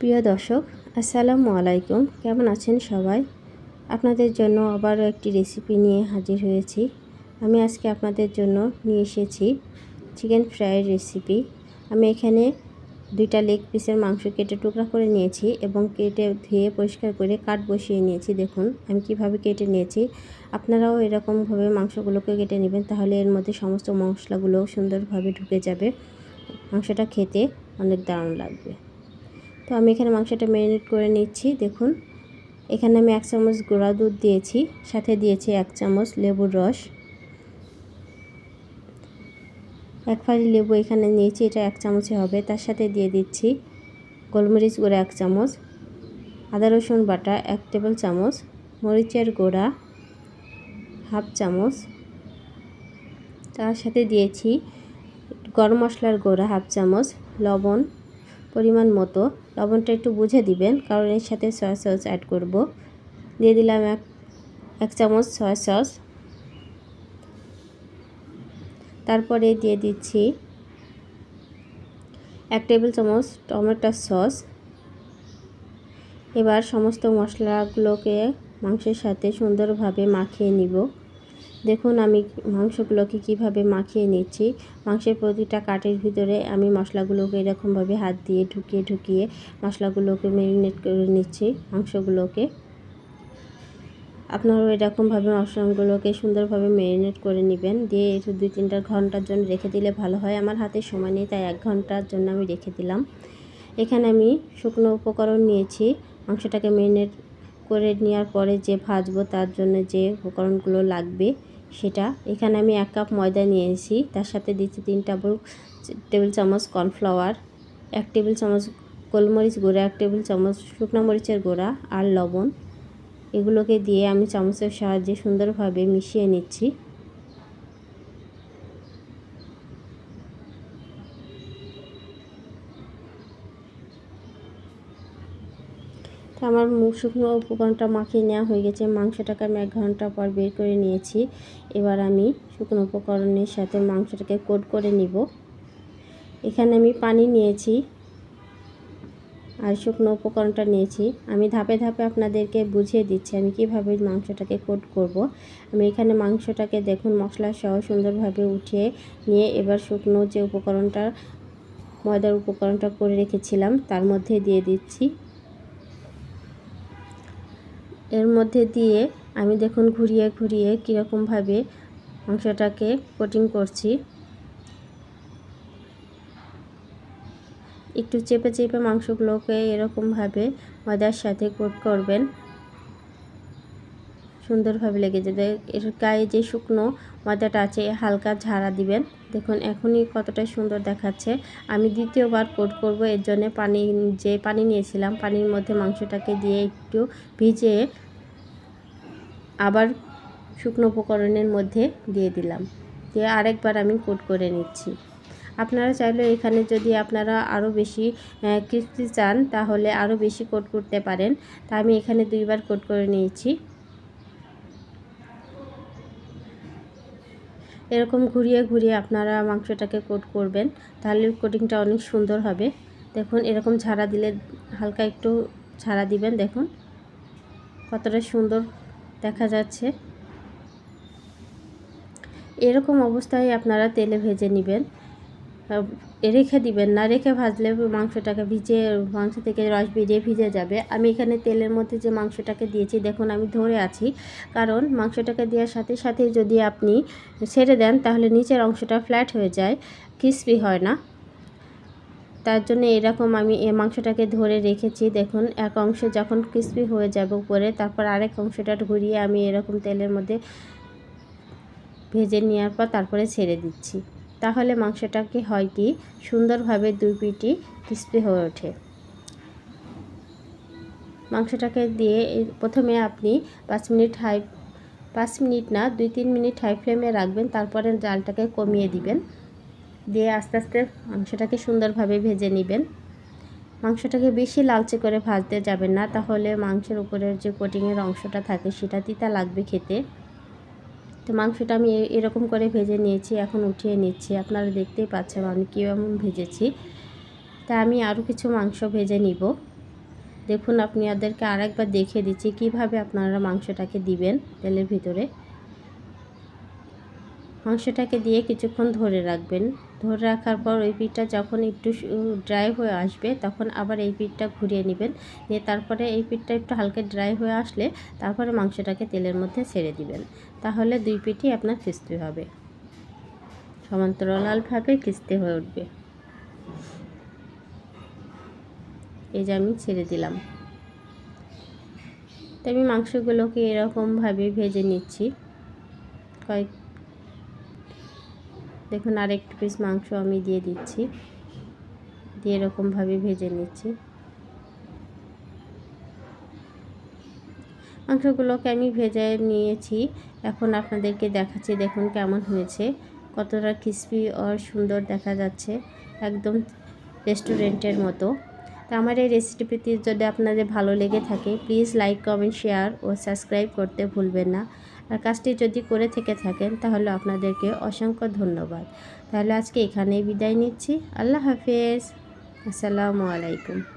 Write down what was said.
প্রিয় দর্শক, আসসালামু আলাইকুম। কেমন আছেন সবাই? আপনাদের জন্য আবারও একটি রেসিপি নিয়ে হাজির হয়েছি। আমি আজকে আপনাদের জন্য নিয়ে এসেছি চিকেন ফ্রাইয়ের রেসিপি আমি এখানে দুইটা লেগ পিসের মাংস কেটে টুকরা করে নিয়েছি এবং কেটে ধুয়ে পরিষ্কার করে কাট বসিয়ে নিয়েছি। দেখুন, আমি কীভাবে কেটে নিয়েছি। আপনারাও এরকমভাবে মাংসগুলোকে কেটে নেবেন, তাহলে এর মধ্যে সমস্ত মশলাগুলো সুন্দরভাবে ঢুকে যাবে। মাংসটা খেতে অনেক দারুণ লাগবে। তো আমি এখানে মাংসটা ম্যারিনেট করে নিচ্ছি, দেখুন। এখানে আমি এক চামচ গুঁড়া দুধ দিয়েছি, সাথে দিয়েছি এক চামচ লেবুর রস। এক ফালি লেবু এখানে নিয়েছি, এটা এক চামচে হবে। তার সাথে দিয়ে দিচ্ছি গোলমরিচ গুঁড়া এক চামচ, আদা রসুন বাটা এক টেবিল চামচ, মরিচের গুঁড়া হাফ চামচ। তার সাথে দিয়েছি গরম মশলার গুঁড়া হাফ চামচ, লবণ পরিমাণ মতো। লবণটা একটু বুঝে দিবেন, কারণ এর সাথে সয়া সস অ্যাড করব। দিয়ে দিলাম এক এক চামচ সয়া সস তারপরে দিয়ে দিচ্ছি এক টেবিল চামচ টমেটো সস এবার সমস্ত মশলাগুলোকে মাংসের সাথে সুন্দরভাবে মাখিয়ে নিব। দেখুন, আমি মাংসগুলোকে কীভাবে মাখিয়ে নিচ্ছি। মাংসের প্রতিটা কাটের ভিতরে আমি মশলাগুলোকে এরকমভাবে হাত দিয়ে ঢুকিয়ে ঢুকিয়ে মশলাগুলোকে ম্যারিনেট করে নিচ্ছি মাংসগুলোকে। আপনারাও এরকমভাবে মশলাগুলোকে সুন্দরভাবে ম্যারিনেট করে নেবেন। দিয়ে একটু দুই তিনটা ঘণ্টার জন্য রেখে দিলে ভালো হয়। আমার হাতে সময় নেই, তাই এক ঘণ্টার জন্য আমি রেখে দিলাম। এখানে আমি শুকনো উপকরণ নিয়েছি। মাংসটাকে ম্যারিনেট করে নেওয়ার পরে যে ভাজবো তার জন্য যে উপকরণগুলো লাগবে সেটা। এখানে আমি এক কাপ ময়দা নিয়েছি, তার সাথে দিচ্ছি তিন টেবিল টেবিল চামচ কর্নফ্লাওয়ার, এক টেবিল চামচ গোলমরিচ গুঁড়া, এক টেবিল চামচ শুকনো মরিচের গুঁড়া আর লবণ। এগুলোকে দিয়ে আমি চামচের সাহায্যে সুন্দরভাবে মিশিয়ে নিচ্ছি তো আমার শুকনো উপকরণটা মাখিয়ে নেওয়া হয়ে গেছে। মাংসটাকে আমি এক ঘণ্টা পর বের করে নিয়েছি। এবার আমি শুকনো উপকরণের সাথে মাংসটাকে কোট করে নিব। এখানে আমি পানি নিয়েছি আর শুকনো উপকরণটা নিয়েছি। আমি ধাপে ধাপে আপনাদেরকে বুঝিয়ে দিচ্ছি আমি কীভাবে মাংসটাকে কোট করব। আমি এখানে মাংসটাকে দেখুন মশলা সহ সুন্দরভাবে উঠিয়ে নিয়ে এবার শুকনো যে উপকরণটা, ময়দার উপকরণটা করে রেখেছিলাম, তার মধ্যে দিয়ে দিচ্ছি। এর মধ্যে দিয়ে আমি দেখুন ঘুরিয়ে ঘুরিয়ে কীরকমভাবে মাংসটাকে কোটিং করছি। একটু চেপে চেপে মাংসগুলোকে এরকমভাবে ময়দার সাথে কোট করবেন। সুন্দরভাবে লেগে যাবে। এর গায়ে যে শুকনো ময়দাটা আছে, হালকা ঝাড়া দিবেন। দেখুন, এখনই কতটা সুন্দর দেখাচ্ছে। আমি দ্বিতীয়বার কোট করব, এর জন্য পানি, যে পানি নিয়েছিলাম, পানির মধ্যে মাংসটাকে দিয়ে একটু ভিজে আবার শুকনো উপকরণের মধ্যে দিয়ে দিলাম। দিয়ে আরেকবার আমি কোট করে নিচ্ছি। আপনারা চাইলে এখানে যদি আপনারা আরও বেশি ক্রিস্পি চান, তাহলে আরও বেশি কোট করতে পারেন। তা আমি এখানে দুইবার কোট করে নিয়েছি। এরকম ঘুরিয়ে ঘুরিয়ে আপনারা মাংসটাকে কোট করবেন, তাহলে কোটিংটা অনেক সুন্দর হবে। দেখুন, এরকম ঝাড়া দিলে হালকা একটু ছাড়া দিবেন, দেখুন। কতটা সুন্দর দেখা যাচ্ছে। এরকম অবস্থায় আপনারা তেলে ভেজে নেবেন। রেখে দিবেন না। রেখে ভাজলে মাংসটাকে ভিজে, মাংস থেকে রস বেরিয়ে ভিজে যাবে। আমি এখানে তেলের মধ্যে যে মাংসটাকে দিয়েছি, দেখুন আমি ধরে আছি। কারণ মাংসটাকে দেওয়ার সাথে সাথে যদি আপনি ছেড়ে দেন, তাহলে নিচের অংশটা ফ্ল্যাট হয়ে যায় ক্রিসপি হয় না। তার জন্য এরকম আমি এ মাংসটাকে ধরে রেখেছি। দেখুন, এক অংশ যখন ক্রিসপি হয়ে যাবে উপরে, তারপর আরেক অংশটা ঘুরিয়ে আমি এরকম তেলের মধ্যে ভেজে নেওয়ার পর তারপরে ছেড়ে দিচ্ছি। তাহলে মাংসটাকে হয় কি? সুন্দরভাবে দুই পিটি ক্রিসপি হয়ে ওঠে। মাংসটাকে দিয়ে প্রথমে আপনি পাঁচ মিনিট হাই, পাঁচ মিনিট না, দুই তিন মিনিট হাই ফ্লেমে রাখবেন, তারপরে জালটাকে কমিয়ে দিবেন। দিয়ে আস্তে আস্তে মাংসটাকে সুন্দরভাবে ভেজে নেবেন। মাংসটাকে বেশি লালচে করে ভাজতে যাবেন না, তাহলে মাংসের উপরের যে কোটিংয়ের অংশটা থাকে, সেটা তিতা লাগবে খেতে। তো মাংসটা আমি এরকম করে ভেজে নিয়েছি, এখন উঠিয়ে নিচ্ছি। আপনারা দেখতেই পাচ্ছেন আমি কীরকম ভেজেছি। তা আমি আরও কিছু মাংস ভেজে নিব। দেখুন, আপনি ওদেরকে আরেকবার দেখিয়ে দিচ্ছি কীভাবে আপনারা মাংসটাকে দিবেন তেলের ভিতরে। মাংসটাকে দিয়ে কিছুক্ষণ ধরে রাখবেন। ধরে রাখার পর ওই পিঠটা যখন একটু ড্রাই হয়ে আসবে, তখন আবার এই পিঠটা ঘুরিয়ে নেবেন। দিয়ে তারপরে এই পিঠটা একটু হালকা ড্রাই হয়ে আসলে তারপরে মাংসটাকে তেলের মধ্যে ছেড়ে দিবেন। তাহলে দুই পিঠই আপনার খিস্তি হবে। সমান্তরালভাবে খিস্তি হয়ে উঠবে। এই যে আমি ছেড়ে দিলাম। তো আমি মাংসগুলোকে এরকমভাবে ভেজে নিচ্ছি। কয়েক দেখুন আর একটু পিস মাংস আমি দিয়ে দিচ্ছি। দিয়ে এরকমভাবে ভেজে নিচ্ছি। মাংসগুলোকে আমি ভেজে নিয়েছি। এখন আপনাদেরকে দেখাচ্ছি, দেখুন কেমন হয়েছে। কতটা ক্রিসপি আর সুন্দর দেখা যাচ্ছে। একদম রেস্টুরেন্টের মতো। তো আমার এই রেসিপিটি যদি আপনাদের ভালো লেগে থাকে প্লিজ লাইক কমেন্ট শেয়ার ও সাবস্ক্রাইব করতে ভুলবেন না। আর কাজটি যদি করে থেকে থাকেন, তাহলে আপনাদেরকে অসংখ্য ধন্যবাদ। তাহলে আজকে এখানেই বিদায় নিচ্ছি। আল্লাহ হাফেজ। আসসালামু আলাইকুম।